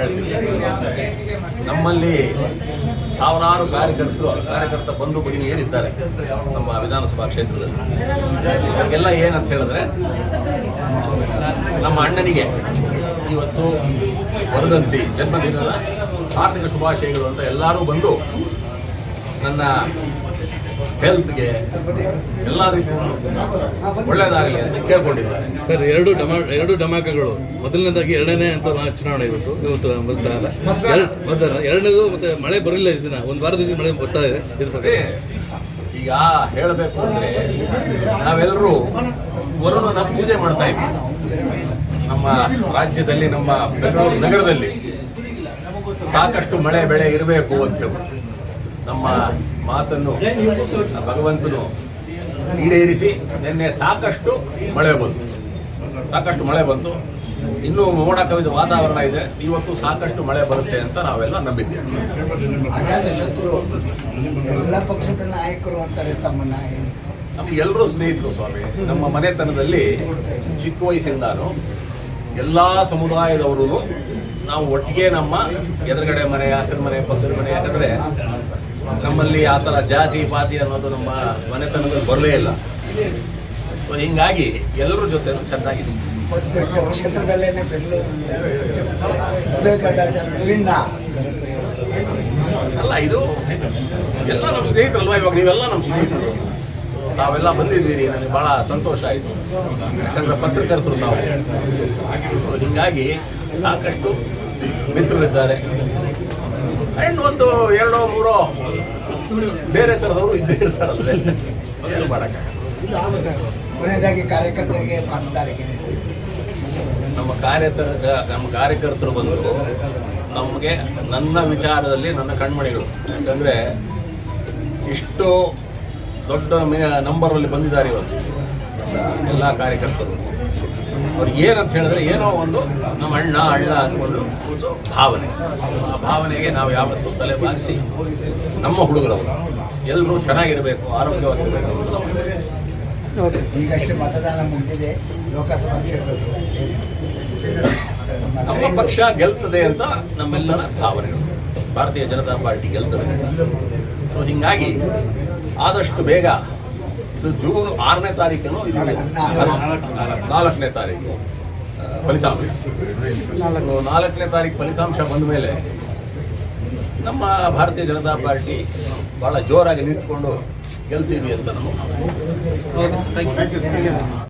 ಹೇಳ್ತೀನಿ ನಮ್ಮಲ್ಲಿ ಸಾವಿರಾರು ಕಾರ್ಯಕರ್ತರು, ಕಾರ್ಯಕರ್ತ ಬಂಧು ಭಗಿನಿಯರಿದ್ದಾರೆ ನಮ್ಮ ವಿಧಾನಸಭಾ ಕ್ಷೇತ್ರದಲ್ಲಿ. ಎಲ್ಲ ಏನಂತ ಹೇಳಿದ್ರೆ, ನಮ್ಮ ಅಣ್ಣನಿಗೆ ಇವತ್ತು ವರದಂತಿ, ಜನ್ಮದಿನದ ಆರ್ಥಿಕ ಶುಭಾಶಯಗಳು ಅಂತ ಎಲ್ಲರೂ ಬಂದು ನನ್ನ ಹೆಲ್ತ್ಗೆ ಎಲ್ಲ ರೀತಿಯೂ ಒಳ್ಳೇದಾಗಲಿ ಅಂತ ಕೇಳ್ಕೊಂಡಿದ್ದಾರೆ. ಸರ್ ಎರಡು ಡಮಾ ಎರಡು ಡಮಾಕಗಳು ಮೊದಲನೇದಾಗಿ ಎರಡನೇ ಅಂತ ಚುನಾವಣೆ ಇವತ್ತು ಇವತ್ತು ಮತದಾನ ಎರಡ್- ಮತದಾನ ಎರಡನೇದು ಮತ್ತೆ ಮಳೆ ಬರಲಿಲ್ಲ ಇಷ್ಟು ದಿನ. ಒಂದು ವಾರದಿಂದ ಮಳೆ ಬರ್ತಾ ಇದೆ. ಇರ್ತದೆ ಈಗ ಹೇಳಬೇಕು ಅಂದ್ರೆ ನಾವೆಲ್ಲರೂ ವರುಣನ ಪೂಜೆ ಮಾಡ್ತಾ ಇದ್ವಿ ನಮ್ಮ ರಾಜ್ಯದಲ್ಲಿ ನಮ್ಮ ಬೆಂಗಳೂರು ನಗರದಲ್ಲಿ ಸಾಕಷ್ಟು ಮಳೆ ಬೆಳೆ ಇರಬೇಕು ಅಂತ ನಮ್ಮ ಮಾತನ್ನು ಭಗವಂತನು ಈಡೇರಿಸಿ ನಿನ್ನೆ ಸಾಕಷ್ಟು ಮಳೆ ಬಂತು. ಸಾಕಷ್ಟು ಮಳೆ ಬಂತು. ಇನ್ನೂ ಮೋಡ ಕವಿದ ವಾತಾವರಣ ಇದೆ. ಇವತ್ತು ಸಾಕಷ್ಟು ಮಳೆ ಬರುತ್ತೆ ಅಂತ ನಾವೆಲ್ಲ ನಂಬಿದ್ದೇವೆ. ಅಜಾತ ಶತ್ರು ಎಲ್ಲ ಪಕ್ಷದ ನಾಯಕರು ಅಂತಾರೆ ತಮ್ಮನ್ನ. ನಮ್ಗೆ ಎಲ್ಲರೂ ಸ್ನೇಹಿತರು ಸ್ವಾಮಿ. ನಮ್ಮ ಮನೆತನದಲ್ಲಿ ಚಿಕ್ಕ ವಯಸ್ಸಿಂದಾನು ಎಲ್ಲ ಸಮುದಾಯದವರು ನಾವು ಒಟ್ಟಿಗೆ ನಮ್ಮ ಎದುರುಗಡೆ ಮನೆ ಅಕ್ಕದ ಮನೆ ಪಕ್ಕದ ಮನೆ. ಯಾಕಂದ್ರೆ ನಮ್ಮಲ್ಲಿ ಆ ಥರ ಜಾತಿ, ಪಾತಿ ಅನ್ನೋದು ನಮ್ಮ ಮನೆತನದಲ್ಲಿ ಬರಲೇ ಇಲ್ಲ. ಸೊ ಹಿಂಗಾಗಿ ಎಲ್ಲರ ಜೊತೆ ಚೆನ್ನಾಗಿದೆ ಅಲ್ಲ, ಇದು ಎಲ್ಲ ನಮ್ಮ ಸ್ನೇಹಿತರಲ್ವಾ ಇವಾಗ? ನೀವೆಲ್ಲ ನಮ್ಮ ಸ್ನೇಹಿತರು. ತಾವೆಲ್ಲ ಬಂದಿದ್ದೀರಿ, ನನಗೆ ಬಹಳ ಸಂತೋಷ ಆಯಿತು. ಯಾಕಂದ್ರೆ ಪತ್ರಕರ್ತರು ತಾವು. ಹೀಗಾಗಿ ಸಾಕಷ್ಟು ಮಿತ್ರರಿದ್ದಾರೆ. ಆ್ಯಂಡ್ ಒಂದು ಎರಡೋ ಮೂರೋ ಬೇರೆ ಥರದವರು ಇದ್ದೇ ಇರ್ತಾರಲ್ಲ ಏನು ಮಾಡೋಕ್ಕಾಗಲ್ಲ. ಕೊನೆಯದಾಗಿ ಕಾರ್ಯಕರ್ತರಿಗೆ ಮತದಾರರಿಗೆ ನಮ್ಮ ಕಾರ್ಯಕರ್ತ ನಮ್ಮ ಕಾರ್ಯಕರ್ತರು ಬಂದರು ನಮಗೆ ನನ್ನ ವಿಚಾರದಲ್ಲಿ ನನ್ನ ಕಣ್ಮಣಿಗಳು. ಯಾಕಂದರೆ ಇಷ್ಟು ದೊಡ್ಡ ನಂಬರಲ್ಲಿ ಬಂದಿದ್ದಾರೆ ಇವತ್ತು. ಎಲ್ಲ ಕಾರ್ಯಕರ್ತರು. ಅವ್ರಿಗೆ ಏನಂತ ಹೇಳಿದ್ರೆ ಏನೋ ಒಂದು ನಮ್ಮ ಅಣ್ಣ ಅಳ್ಳ ಅಂದ್ಕೊಂಡು ಭಾವನೆ. ಆ ಭಾವನೆಗೆ ನಾವು ಯಾವತ್ತೂ ತಲೆ ಬಾರಿಸಿ ನಮ್ಮ ಹುಡುಗರವರು. ಎಲ್ಲರೂ ಚೆನ್ನಾಗಿರಬೇಕು ಆರೋಗ್ಯವಾಗಿರಬೇಕು ಈಗಷ್ಟೇ ಮತದಾನ ಮುಗಿದಿದೆ. ಲೋಕಸಭಾ ಕ್ಷೇತ್ರದ್ದು. ನಮ್ಮ ಪಕ್ಷ ಗೆಲ್ತದೆ ಅಂತ ನಮ್ಮೆಲ್ಲರ ಭಾವನೆಗಳು ಭಾರತೀಯ ಜನತಾ ಪಾರ್ಟಿ ಗೆಲ್ತದೆ. ಸೊ ಹಿಂಗಾಗಿ ಆದಷ್ಟು ಬೇಗ ಇದು ಜೂನ್ ಆರನೇ ತಾರೀಕನ್ನು ಇದು ನಾಲ್ಕನೇ ತಾರೀಕು. ಫಲಿತಾಂಶ. ನಾಲ್ಕನೇ ತಾರೀಕು ಫಲಿತಾಂಶ ಬಂದ ಮೇಲೆ ನಮ್ಮ ಭಾರತೀಯ ಜನತಾ ಪಾರ್ಟಿ ಬಹಳ ಜೋರಾಗಿ ನಿಂತ್ಕೊಂಡು ಗೆಲ್ತೀವಿ ಅಂತ ನಮ್ಮ ಭಾವನೆ.